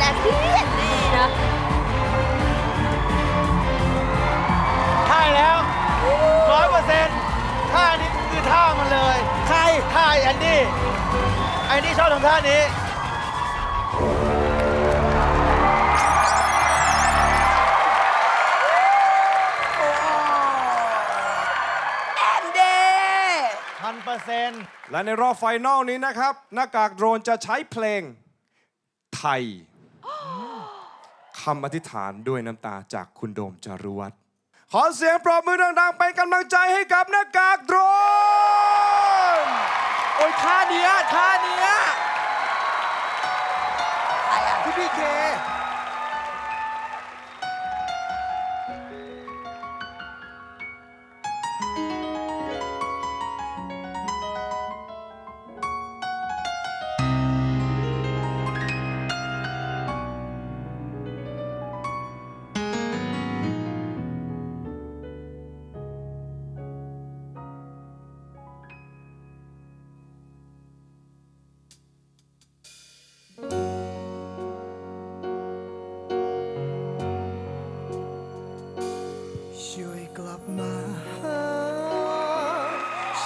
แต่พี่ดีนะใช่แล้วร้อยเปอร์เซ็นต์ท่านี้คือท่ามันเลย ใครท่าไอ้แอนดี้ไอ้นี่ชอบทำท่านี้แอนเดย์พันเปอร์เซ็นต์และในรอบไฟนอลนี้นะครับ หน้ากากโดรนจะใช้เพลงไทย คำอธิษฐานด้วยน้ำตาจากคุณโดมจารุวัฒน์ขอเสียงปรบมือดังๆเป็นกำลังใจให้กับหน้ากากโดรนโอ้ยท่าเนี้ยท่าเนี้ยใครอะพี่พีเค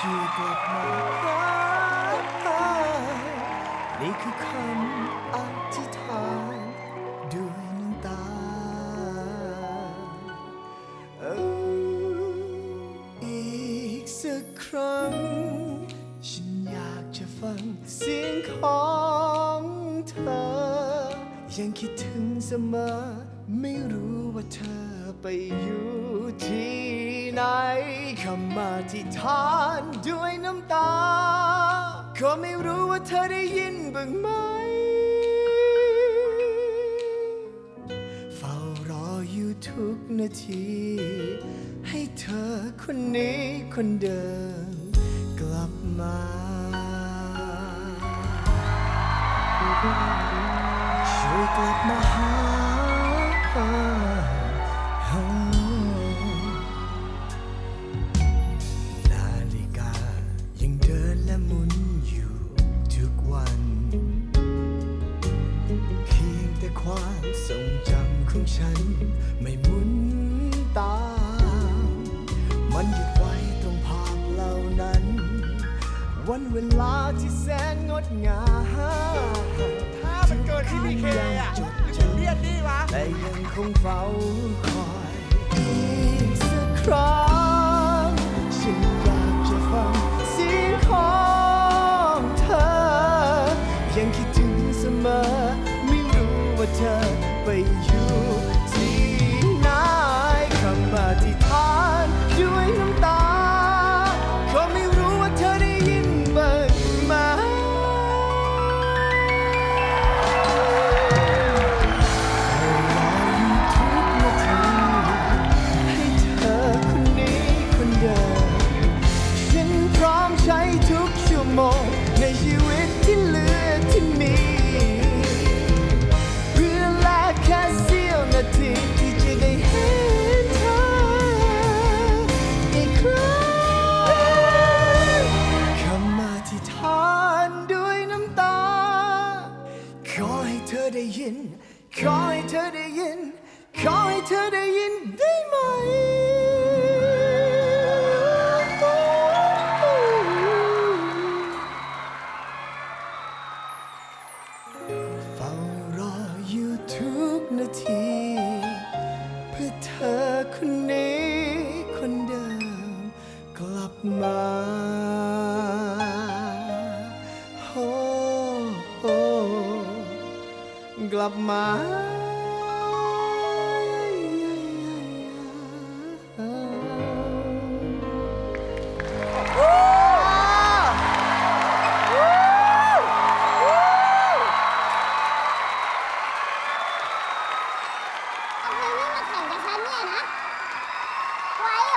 ช่กลับมาหานี่คือคำอธิษฐานด้วยน้ำตาเอออีกสักครั้ง ฉันอยากจะฟังเสียงของเธอ ยังคิดถึงเสมอ ไม่รู้ว่าเธอไปอยู่ที่ ไหนคำมาที่ฐานด้วยน้ำตา ก็ไม่รู้ว่าเธอได้ยินบ้างไหม เฝ้ารออยู่ทุกนาที ให้เธอคนนี้คนเดิมกลับมา ช่วยกลับมาหา แต่ความทรงจำของฉัน ไม่หมุนตาม มันหยุดไว้ตรงภาพเหล่านั้น วันเวลาที่แสนงดงามถ้ามันเกินที่พีเคอะจดนี่จเป็นเรียนนี่วะและยังคงเฝ้าคอยอีกสักครั้งฉัน รู้ ให้เธอได้ยิน ขอให้เธอได้ยิน ขอให้เธอได้ยินได้ไหม เฝ้ารออยู่ทุกนาที เพื่อเธอคนนี้ เ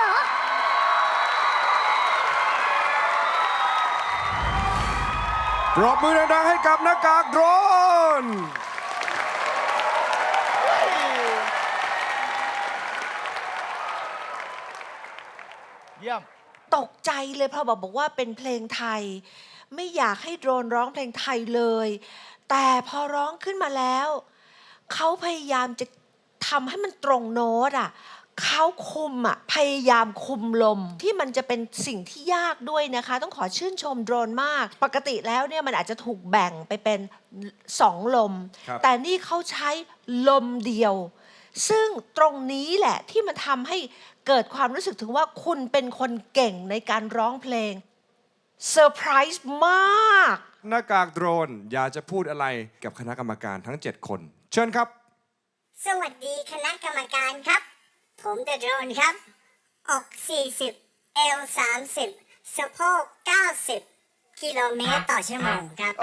หรอปรบมือดังๆให้กับหน้ากากโดรน เยี่ยม ตกใจเลยพอบอกบอกว่าเป็นเพลงไทย ไม่อยากให้โดรนร้องเพลงไทยเลย แต่พอร้องขึ้นมาแล้ว เขาพยายามจะทำให้มันตรงโน้ตอะเขาคุมอะพยายามคุมลมที่มันจะเป็นสิ่งที่ยากด้วยนะคะ ต้องขอชื่นชมโดรนมาก ปกติแล้วเนี่ยมันอาจจะถูกแบ่งไปเป็นสองลม ครับ แต่นี่เขาใช้ลมเดียว ซึ่งตรงนี้แหละที่มันทำให้เกิดความรู้สึกถึงว่าคุณเป็นคนเก่งในการร้องเพลงเซอร์ไพรส์มาก หน้ากากโดรนอยากจะพูดอะไรกับคณะกรรมการทั้ง 7 คน เชิญครับ สวัสดีคณะกรรมการครับ ผมเดอะโดรนครับอก40 เอว30 สะโพก 90 กิโลเมตรต่อชั่วโมงครับ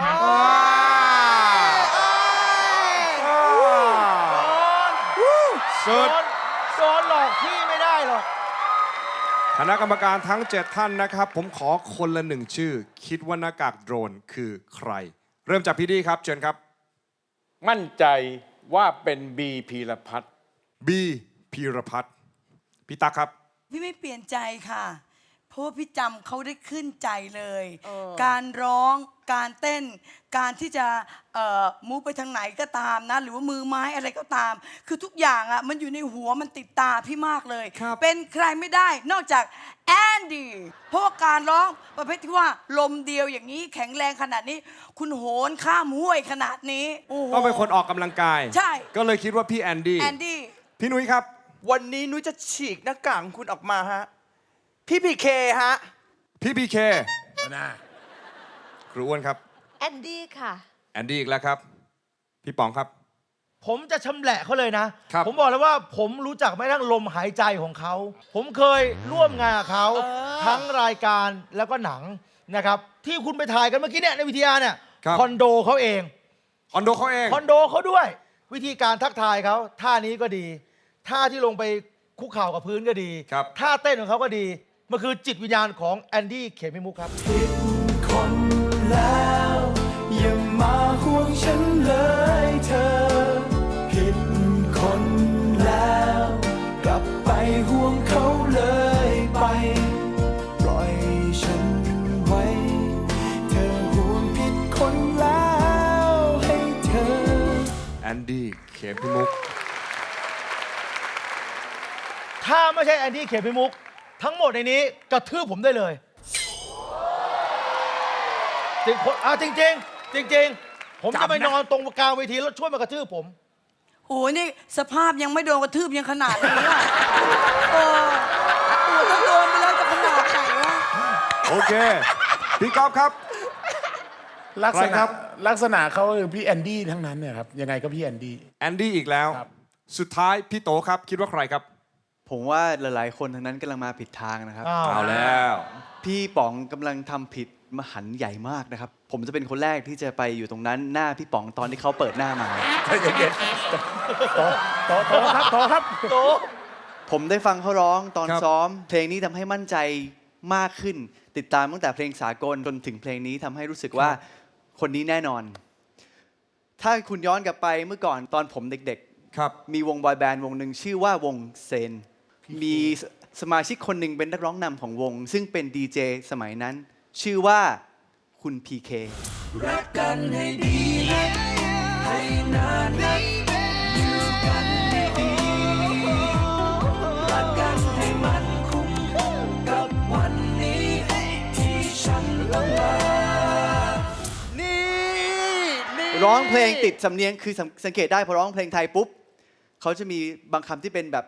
สุดโดนหลอกพี่ไม่ได้หรอกคณะกรรมการทั้ง 7 ท่านนะครับ ผมขอคนละหนึ่งชื่อ คิดว่าหน้ากากโดรนคือใคร เริ่มจากพี่ดีครับ เชิญครับ มั่นใจว่าเป็นบีพีรพัฒน์บีพีรพัฒน์พี่ตั๊กครับ พี่ไม่เปลี่ยนใจค่ะเพ ราะว่าพี่จำเขาได้ขึ้นใจเลยการร้องการเต้น การที่จะเอ่อมูฟไปทางไหนก็ตามนะ หรือว่ามือไม้อะไรก็ตาม คือทุกอย่างอะมันอยู่ในหัวมันติดตาพี่มากเลย ครับ เป็นใครไม่ได้นอกจากแอนดี้เพราะว่าการร้องประเภทที่ว่าลมเดียวอย่างนี้แข็งแรงขนาดนี้ คุณโหนข้ามห้วยขนาดนี้โอ้โห ต้องเป็นคนออกกำลังกาย ใช่ ก็เลยคิดว่าพี่แอนดี้แอนดี้ พี่นุ้ยครับ วันนี้นุ้ยจะฉีกหน้ากากของคุณออกมาฮะ พี่พีเคฮะ พี่พีเคครูอ้วนครับแอนดี้ค่ะ แอนดี้อีกแล้วครับ พี่ป๋องครับ ผมจะชำแหละเขาเลยนะ ครับ ผมบอกเลยว่าผมรู้จักแม้กระทั่งลมหายใจของเขา ผมเคยร่วมงานกับเขาทั้งรายการแล้วก็หนังนะครับ ที่คุณไปถ่ายกันเมื่อกี้เนี่ยในวิทยาเนี่ยครับคอนโดเขาเอง คอนโดเขาเอง คอนโดเขาด้วย วิธีการทักทายเขาท่านี้ก็ดี ท่าที่ลงไปคุกเข่ากับพื้นก็ดี ครับท่าเต้นของเขาก็ดี มันคือจิตวิญญาณของแอนดี้เขมิมุกครับคนแล้วอย่ามาห่วงฉันเลยเธอ ผิดคนแล้ว กลับไปห่วงเขาเลยไป ปล่อยฉันไว้ เธอห่วงผิดคนแล้วให้เธอ แอนดี้เขมพิมุก ถ้าไม่ใช่แอนดี้เขมิมุก ทั้งหมดในนี้กระทืบผมได้เลย จริงคนอะจริงจริงๆจริงๆ ผมจะไปนอนตรงกลางเวทีแล้วช่วยมากระทืบผม โอ้โหนี่สภาพยังไม่โดนกระทืบยังขนาดนี้อะเออโอ้ถ้าโดนไปแล้วจะขนาดไหนวะโอเค พี่ก๊อฟครับ ลักษใครคณะรับ ลักษณะเขาคือพี่แอนดี้ทั้งนั้นเนี่ยครับ ยังไงก็พี่แอนดี้ แอนดี้อีกแล้วครับสุดท้ายพี่โตครับ คิดว่าใครครับ ผมว่าหลายๆ คนทั้งนั้นกำลังมาผิดทางนะครับ อ้าว เอาแล้ว พี่ป๋องกำลังทำผิดมหันต์ใหญ่มากนะครับ ผมจะเป็นคนแรกที่จะไปอยู่ตรงนั้นหน้าพี่ป๋องตอนที่เขาเปิดหน้ามาใจเย็นๆโตโตโตครับโตครับโตผมได้ฟังเขาร้องตอนครับ ซ้อม เพลงนี้ทำให้มั่นใจมากขึ้น ติดตามตั้งแต่เพลงสากลจนถึงเพลงนี้ทำให้รู้สึกว่าคนนี้แน่นอน ถ้าคุณย้อนกลับไปเมื่อก่อนตอนผมเด็กๆครับมีวงบอยแบนด์วงหนึ่งชื่อว่าวงเซน มีสสมาชิกคนหนึ่งเป็นนักร้องนำของวง ซึ่งเป็นดีเจสมัยนั้น ชื่อว่าคุณพีเคนี่นี่ร้องเพลงติดสำเนียงคือสังสังเกตได้พอร้องเพลงไทยปุ๊บเขาจะมีบางคำที่เป็นแบบ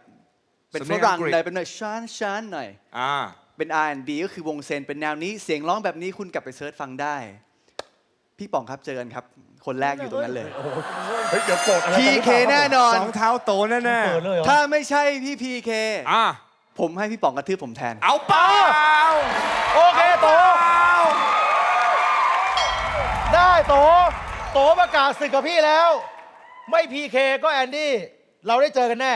เป็นสำฝเนียงรั่งอังกฤษหน่อยเป็นหน่อยชานชานหน่อยอ่าเป็น R&B ก็คือวงเซนเป็นแนวนี้เสียงร้องแบบนี้คุณกลับไปเซิร์ชฟังได้ พี่ป๋องครับเจอกันครับ คนแรกอยู่ตรงนั้นเลย เฮ้ยเดี๋ยวโกรธอะไรพีกันหรือเคปล่าแน่นอน สองเท้าโตแน่เปิดเลยเหรอถ้าไม่ใช่พี่พีเคๆอ่าผมให้พี่ป๋องกระทืบผมแทน เอาเปล่าโอเคโต ได้โต โตประกาศศึกกับพี่แล้ว ไม่พีเคก็แอนดี้ เราได้เจอกันแน่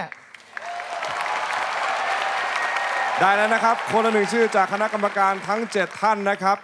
ได้แล้วนะครับ คนละหนึ่งชื่อจากคณะกรรมการทั้ง 7 ท่านนะครับ